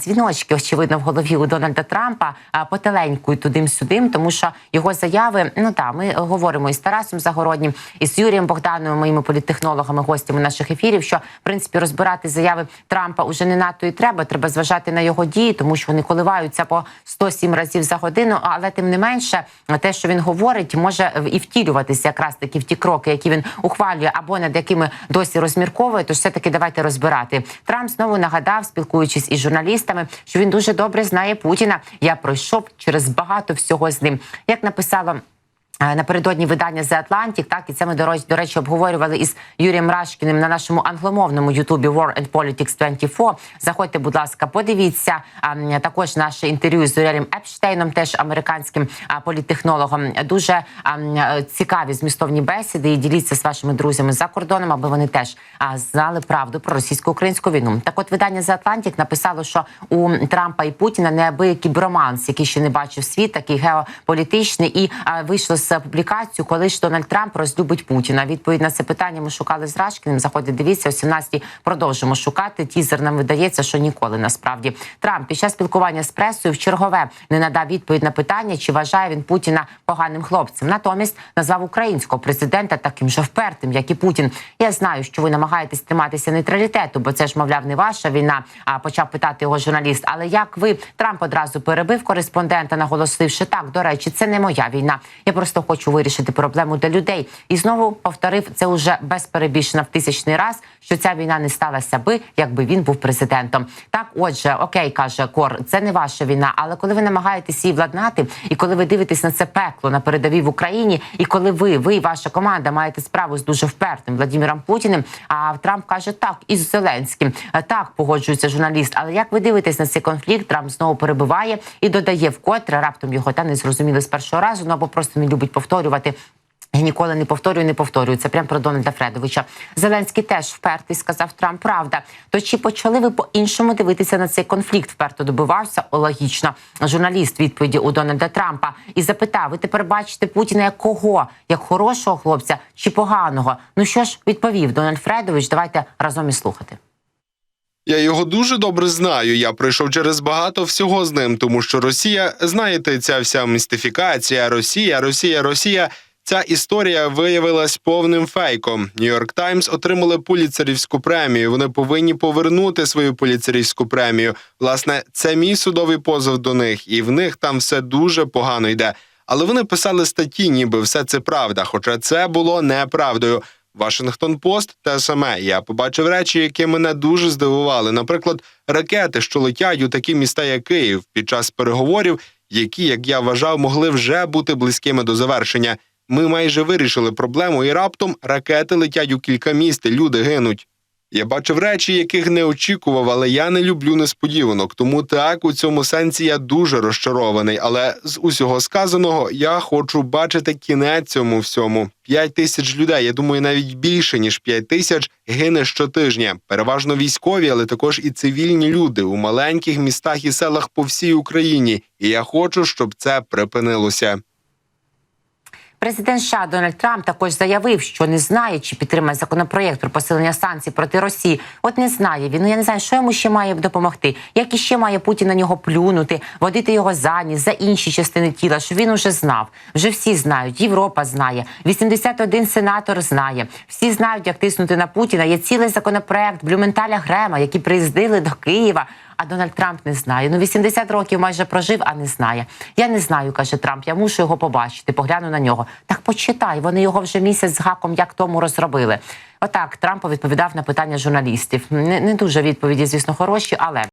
дзвіночки, очевидно, в голові у Дональда Трампа а, потеленькують тудим-сюдим, тому що його заяви, ну так, ми говоримо із Тарасом Загороднім, і з Юрієм Богдановим, моїми політтехнологами, гостями наших ефірів, що в принципі розбирати заяви Трампа уже не надто і треба. Треба зважати на його дії, тому що вони коливаються по 107 разів за годину. Але тим не менше, те, що він говорить, може і втілюватися якраз таки в ті кроки, які він ухвалює, або над якими досі розмірковує. Тож все таки давайте розбирати. Трамп знову нагадав, спілкуючись із журналістами, що він дуже добре знає Путіна. Я пройшов через багато всього з ним. Як написала. Е, Напередодні видання The Atlantic, так і це ми до речі, обговорювали із Юрієм Рашкіним на нашому англомовному Ютубі War and Politics 24. Заходьте, будь ласка, подивіться також наше інтерв'ю з Урелем Епштейном, теж американським політтехнологом. Дуже е, цікаві змістовні бесіди. І діліться з вашими друзями за кордоном, аби вони теж знали правду про російсько-українську війну. Так, от видання The Atlantic написало, що у Трампа і Путіна неабиякий броманс, який ще не бачив світ, такий геополітичний, і вийшло з публікацію, коли ж Дональд Трамп розлюбить Путіна. Відповідь на це питання ми шукали з Рашкіним. Заходьте, дивіться, о 17 продовжимо шукати. Тізер нам видається, що ніколи насправді Трамп під час спілкування з пресою в чергове не надав відповідь на питання, чи вважає він Путіна поганим хлопцем. Натомість назвав українського президента таким же впертим, як і Путін. Я знаю, що ви намагаєтесь триматися нейтралітету, бо це ж мовляв не ваша війна. А почав питати його журналіст. Але як ви Трамп одразу перебив кореспондента, наголосивши так, до речі, це не моя війна. Я просто хочу вирішити проблему для людей. І знову повторив це уже без перебільшення в тисячний раз, що ця війна не сталася би, якби він був президентом. Так, отже, окей, каже Кор, це не ваша війна. Але коли ви намагаєтесь її владнати, і коли ви дивитесь на це пекло на передовій в Україні, і коли ви, ви і ваша команда маєте справу з дуже впертим Владимиром Путіним, а Трамп каже так із Зеленським. Е, Так погоджується журналіст. Але як ви дивитесь на цей конфлікт? Трамп знову перебиває і додає вкотре раптом його та не зрозуміли з першого разу, ну або просто не любить повторювати. Я ніколи не повторюю, не повторюю. Це прям про Дональда Фредовича. Зеленський теж впертий, сказав Трамп. Правда. То чи почали ви по-іншому дивитися на цей конфлікт? Вперто добивався логічно. Журналіст відповіді у Дональда Трампа і запитав: ви тепер бачите Путіна як кого? Як хорошого хлопця чи поганого? Ну що ж, відповів Дональд Фредович. Давайте разом і слухати. Я його дуже добре знаю. Я пройшов через багато всього з ним, тому що Росія, знаєте, ця вся містифікація, Росія, Росія, Росія. Ця історія виявилась повним фейком. Нью-Йорк Таймс отримали пуліцерівську премію. Вони повинні повернути свою пуліцерівську премію. Власне, це мій судовий позов до них, і в них там все дуже погано йде. Але вони писали статті, ніби все це правда, хоча це було неправдою. Вашингтон Пост те саме. Я побачив речі, які мене дуже здивували. Наприклад, ракети, що летять у такі міста, як Київ, під час переговорів, які, як я вважав, могли вже бути близькими до завершення. Ми майже вирішили проблему, і раптом ракети летять у кілька міст, і люди гинуть. Я бачив речі, яких не очікував, але я не люблю несподіванок. Тому так у цьому сенсі я дуже розчарований. Але з усього сказаного я хочу бачити кінець цьому всьому. П'ять тисяч людей. Я думаю, навіть більше ніж п'ять тисяч гине щотижня. Переважно військові, але також і цивільні люди у маленьких містах і селах по всій Україні. І я хочу, щоб це припинилося. Президент США Дональд Трамп також заявив, що не знає, чи підтримає законопроєкт про посилення санкцій проти Росії. От не знає він. Ну я не знаю, що йому ще має допомогти. Як іще має Путін на нього плюнути, водити його за ніс, за інші частини тіла, що він уже знав. Вже всі знають. Європа знає. 81 сенатор знає. Всі знають, як тиснути на Путіна. Є цілий законопроект Блюменталя Грема, які приїздили до Києва. А Дональд Трамп не знає. Ну 80 років майже прожив, а не знає. Я не знаю, каже Трамп. Я мушу його побачити. Погляну на нього. Так почитай. Вони його вже місяць з гаком як тому розробили. Отак Трамп відповідав на питання журналістів. Не, не дуже відповіді, звісно, хороші, але.